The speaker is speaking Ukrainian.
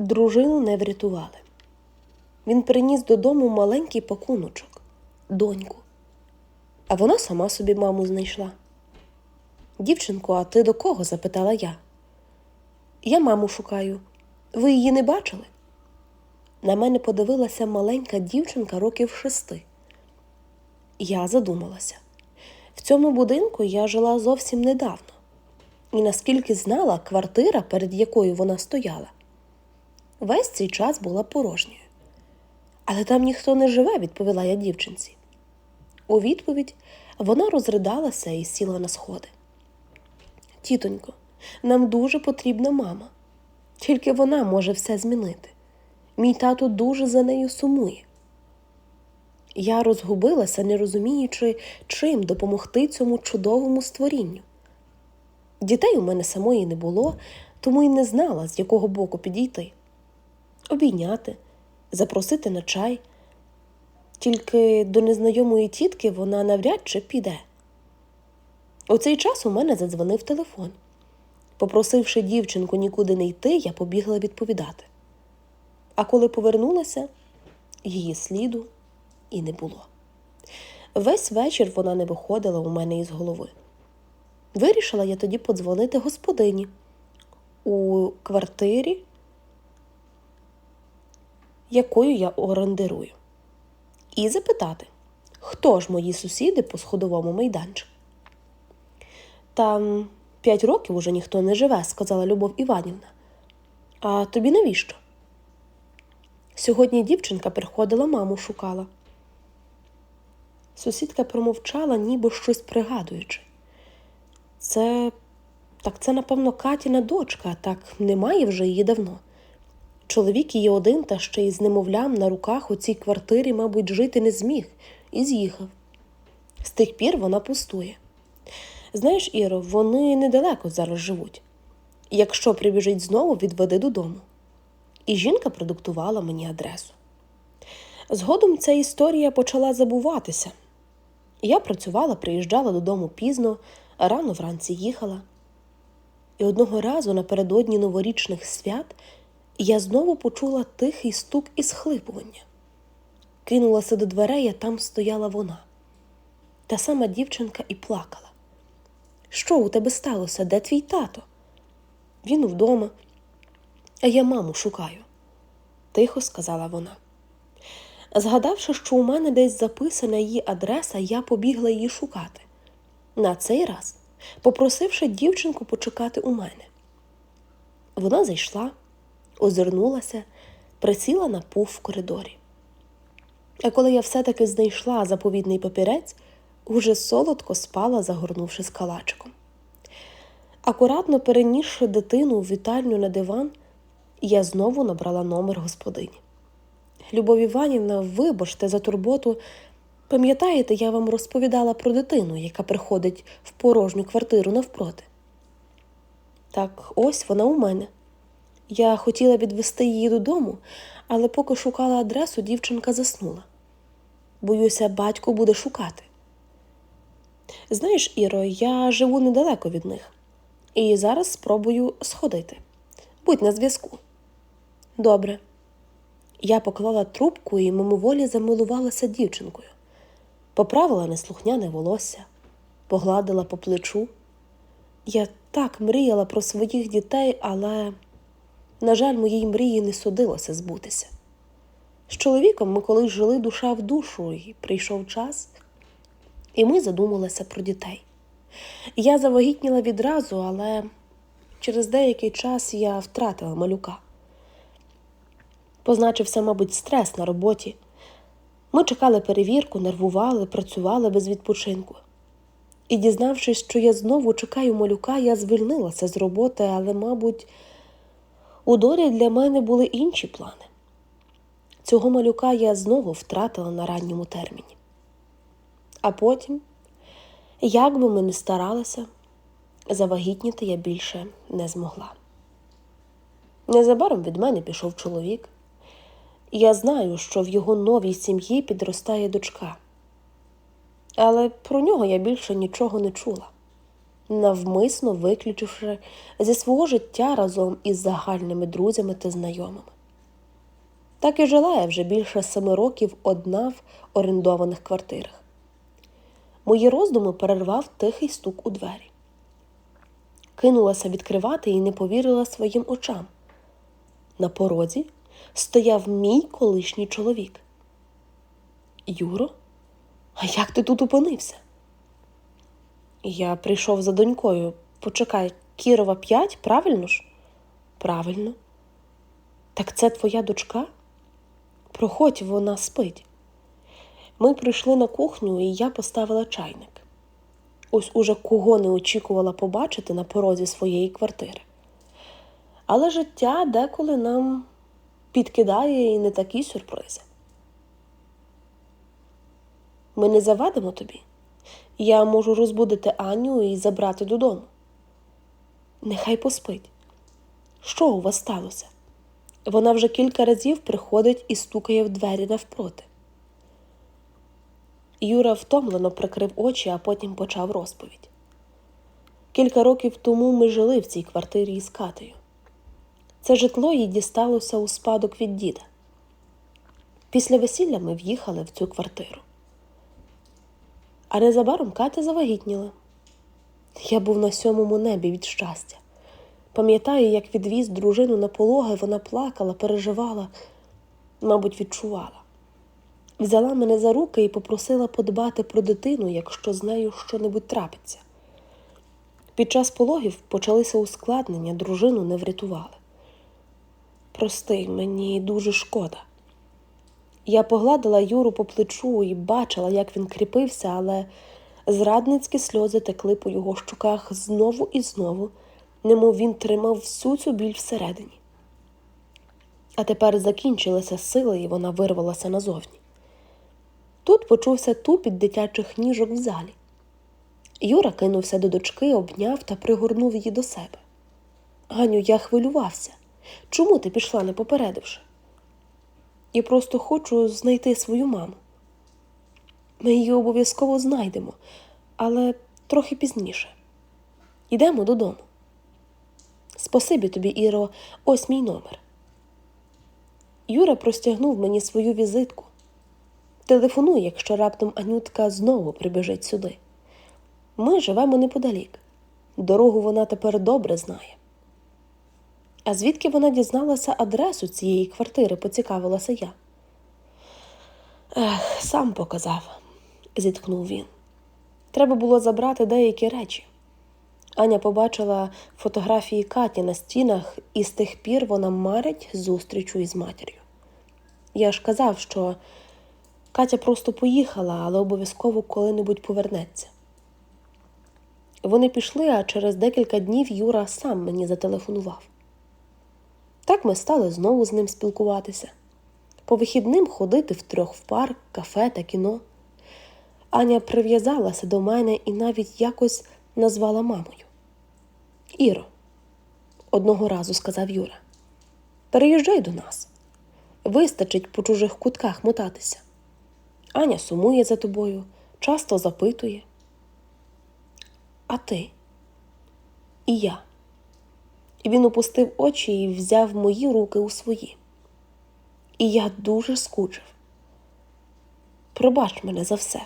дружину не врятували. Він приніс додому маленький пакуночок, доньку. А вона сама собі маму знайшла. Дівчинко, а ти до кого? запитала я. Я маму шукаю. Ви її не бачили? На мене подивилася маленька дівчинка років шести. Я задумалася. В цьому будинку я жила зовсім недавно, і наскільки знала, квартира, перед якою вона стояла, весь цей час була порожньою. Але там ніхто не живе, відповіла я дівчинці. У відповідь вона розридалася і сіла на сходи. Тітонько, нам дуже потрібна мама. Тільки вона може все змінити. Мій тато дуже за нею сумує. Я розгубилася, не розуміючи, чим допомогти цьому чудовому створінню. Дітей у мене самої не було, тому й не знала, з якого боку підійти. Обійняти, запросити на чай. Тільки до незнайомої тітки вона навряд чи піде. У цей час у мене задзвонив телефон. Попросивши дівчинку нікуди не йти, я побігла відповідати. А коли повернулася, її сліду і не було. Весь вечір вона не виходила у мене із голови. Вирішила я тоді подзвонити господині у квартирі, якою я орендирую, і запитати, хто ж мої сусіди по сходовому майданчику. Там п'ять років уже ніхто не живе, сказала Любов Іванівна. А тобі навіщо? Сьогодні дівчинка приходила, маму шукала. Сусідка промовчала, ніби щось пригадуючи. Це так це, напевно, Катіна дочка, так немає вже її давно. Чоловік її один, та ще й з немовлям на руках у цій квартирі, мабуть, жити не зміг і з'їхав. З тих пір вона пустує. Знаєш, Іро, вони недалеко зараз живуть. Якщо прибіжить знову, відведи додому. І жінка продиктувала мені адресу. Згодом ця історія почала забуватися. Я працювала, приїжджала додому пізно, рано вранці їхала. І одного разу напередодні новорічних свят я знову почула тихий стук і схлипування. Кинулася до дверей, а там стояла вона. Та сама дівчинка і плакала. Що у тебе сталося? Де твій тато? Він вдома, а я маму шукаю, тихо сказала вона. Згадавши, що у мене десь записана її адреса, я побігла її шукати. На цей раз, попросивши дівчинку почекати у мене. Вона зайшла, озирнулася, присіла на пуф в коридорі. А коли я все-таки знайшла заповідний папірець, уже солодко спала, загорнувшись калачиком. Акуратно перенісши дитину у вітальню на диван, я знову набрала номер господині. Любов Іванівна, вибачте за турботу. Пам'ятаєте, я вам розповідала про дитину, яка приходить в порожню квартиру навпроти? Так, ось вона у мене. Я хотіла відвести її додому, але поки шукала адресу, дівчинка заснула. Боюся, батько буде шукати. Знаєш, Іро, я живу недалеко від них, і зараз спробую сходити. Будь на зв'язку. Добре. Я поклала трубку і мимоволі замилувалася дівчинкою, поправила неслухняне волосся, погладила по плечу. Я так мріяла про своїх дітей, але, на жаль, моїй мрії не судилося збутися. З чоловіком ми колись жили душа в душу, і прийшов час, і ми задумалися про дітей. Я завагітніла відразу, але через деякий час я втратила малюка. Позначився, мабуть, стрес на роботі. Ми чекали перевірку, нервували, працювали без відпочинку. І, дізнавшись, що я знову чекаю малюка, я звільнилася з роботи, але, мабуть, у долі для мене були інші плани. Цього малюка я знову втратила на ранньому терміні. А потім, як би ми не старалися, завагітніти я більше не змогла. Незабаром від мене пішов чоловік. Я знаю, що в його новій сім'ї підростає дочка. Але про нього я більше нічого не чула. Навмисно виключивши зі свого життя разом із загальними друзями та знайомими. Так і жила я вже більше семи років одна в орендованих квартирах. Мої роздуми перервав тихий стук у двері. Кинулася відкривати і не повірила своїм очам. На порозі стояв мій колишній чоловік. Юро, а як ти тут опинився? Я прийшов за донькою. Почекай, Кірова 5, правильно ж? Правильно. Так це твоя дочка? Проходь, вона спить. Ми прийшли на кухню, і я поставила чайник. Ось уже кого не очікувала побачити на порозі своєї квартири. Але життя деколи нам підкидає і не такі сюрпризи. Ми не завадимо тобі. Я можу розбудити Аню і забрати додому. Нехай поспить. Що у вас сталося? Вона вже кілька разів приходить і стукає в двері навпроти. Юра втомлено прикрив очі, а потім почав розповідь. Кілька років тому ми жили в цій квартирі із Катею. Це житло їй дісталося у спадок від діда. Після весілля ми в'їхали в цю квартиру. А незабаром Катя завагітніла. Я був на сьомому небі від щастя. Пам'ятаю, як відвіз дружину на пологи, вона плакала, переживала, мабуть, відчувала. Взяла мене за руки і попросила подбати про дитину, якщо з нею щонебудь трапиться. Під час пологів почалися ускладнення, дружину не врятували. Прости, мені дуже шкода. Я погладила Юру по плечу і бачила, як він кріпився, але зрадницькі сльози текли по його щуках знову і знову, немов він тримав всю цю біль всередині. А тепер закінчилися сили, і вона вирвалася назовні. Тут почувся тупіт дитячих ніжок в залі. Юра кинувся до дочки, обняв та пригорнув її до себе. Ганю, я хвилювався. Чому ти пішла, не попередивши? Я просто хочу знайти свою маму. Ми її обов'язково знайдемо, але трохи пізніше. Йдемо додому. Спасибі тобі, Іро, ось мій номер. Юра простягнув мені свою візитку. Телефонуй, якщо раптом Анютка знову прибіжить сюди. Ми живемо неподалік. Дорогу вона тепер добре знає. А звідки вона дізналася адресу цієї квартири, поцікавилася я. Ех, сам показав, зіткнув він. Треба було забрати деякі речі. Аня побачила фотографії Каті на стінах, і з тих пір вона марить зустрічу із матір'ю. Я ж казав, що Катя просто поїхала, але обов'язково коли-небудь повернеться. Вони пішли, а через декілька днів Юра сам мені зателефонував. Так ми стали знову з ним спілкуватися, по вихідним ходити втрьох в парк, кафе та кіно. Аня прив'язалася до мене і навіть якось назвала мамою. Іро, одного разу сказав Юра, переїжджай до нас. Вистачить по чужих кутках мотатися. Аня сумує за тобою, часто запитує. А ти? І я. І він опустив очі і взяв мої руки у свої. І я дуже скучив. Пробач мене за все.